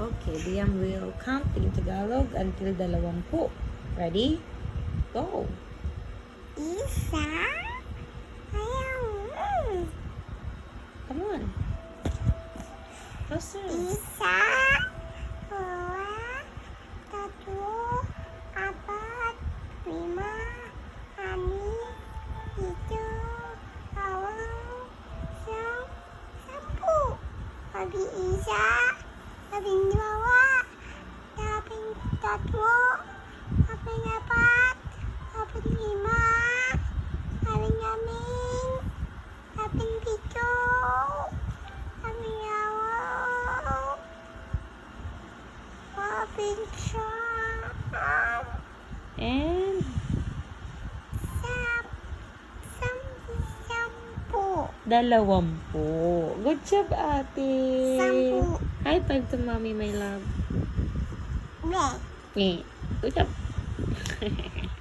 Okay, Liam will count in Tagalog until dalawampu. Ready? Go. Isa. Ayaw. Mm. Come on. Faster. Isa. Dua. Tatlo. Apat. Lima. Anim. Siyam. Sampu. Labing dalawa. Labing tatlo. Labing apat. Labing lima. Labing anim. Labing pito. Labing awa. Labing siyam. And dalawampu. Good job, ate. Sampu. High five to mommy, my love. Ne. Me. Good job.